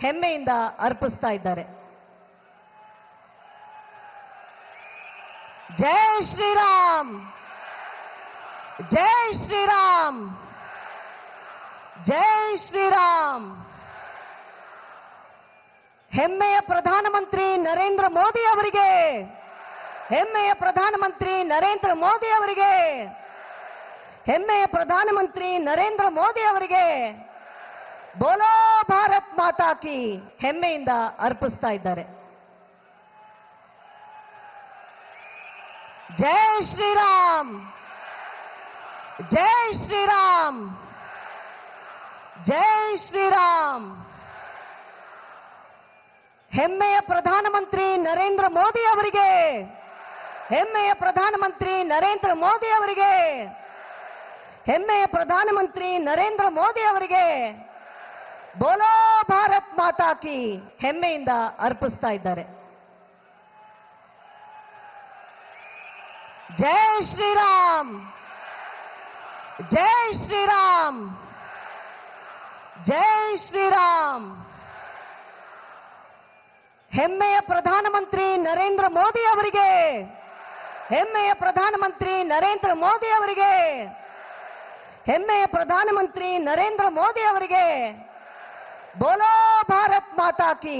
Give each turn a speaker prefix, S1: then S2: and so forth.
S1: ಹೆಮ್ಮೆಯಿಂದ ಅರ್ಪಿಸ್ತಾ ಇದ್ದಾರೆ. ಜೈ ಶ್ರೀರಾಮ್! ಜೈ ಶ್ರೀರಾಮ್! ಜೈ ಶ್ರೀರಾಮ್! ಹೆಮ್ಮೆಯ ಪ್ರಧಾನಮಂತ್ರಿ ನರೇಂದ್ರ ಮೋದಿ ಅವರಿಗೆ! ಹೆಮ್ಮೆಯ ಪ್ರಧಾನಮಂತ್ರಿ ನರೇಂದ್ರ ಮೋದಿ ಅವರಿಗೆ! ಹೆಮ್ಮೆಯ ಪ್ರಧಾನಮಂತ್ರಿ ನರೇಂದ್ರ ಮೋದಿ ಅವರಿಗೆ! ಬೋಲೋ ಮಾತಾ ಕಿ ಹೆಮ್ಮೆಯಿಂದ ಅರ್ಪಿಸ್ತಾ ಇದ್ದಾರೆ. ಜೈ ಶ್ರೀರಾಮ್! ಜೈ ಶ್ರೀರಾಮ್! ಜೈ ಶ್ರೀರಾಮ್! ಹೆಮ್ಮೆಯ ಪ್ರಧಾನಮಂತ್ರಿ ನರೇಂದ್ರ ಮೋದಿ ಅವರಿಗೆ! ಹೆಮ್ಮೆಯ ಪ್ರಧಾನಮಂತ್ರಿ ನರೇಂದ್ರ ಮೋದಿ ಅವರಿಗೆ! ಹೆಮ್ಮೆಯ ಪ್ರಧಾನಮಂತ್ರಿ ನರೇಂದ್ರ ಮೋದಿ ಅವರಿಗೆ! ಬೋಲೋ ಮಾತಾ ಕಿ ಹೆಮ್ಮೆಯಿಂದ ಅರ್ಪಿಸ್ತಾ ಇದ್ದಾರೆ. ಜೈ ಶ್ರೀರಾಮ್! ಜೈ ಶ್ರೀರಾಮ್! ಜೈ ಶ್ರೀರಾಮ್! ಹೆಮ್ಮೆಯ ಪ್ರಧಾನಮಂತ್ರಿ ನರೇಂದ್ರ ಮೋದಿ ಅವರಿಗೆ! ಹೆಮ್ಮೆಯ ಪ್ರಧಾನಮಂತ್ರಿ ನರೇಂದ್ರ ಮೋದಿ ಅವರಿಗೆ! ಹೆಮ್ಮೆಯ ಪ್ರಧಾನಮಂತ್ರಿ ನರೇಂದ್ರ ಮೋದಿ ಅವರಿಗೆ! ಬೋಲೋ ಭಾರತ್ ಮಾತಾ ಕಿ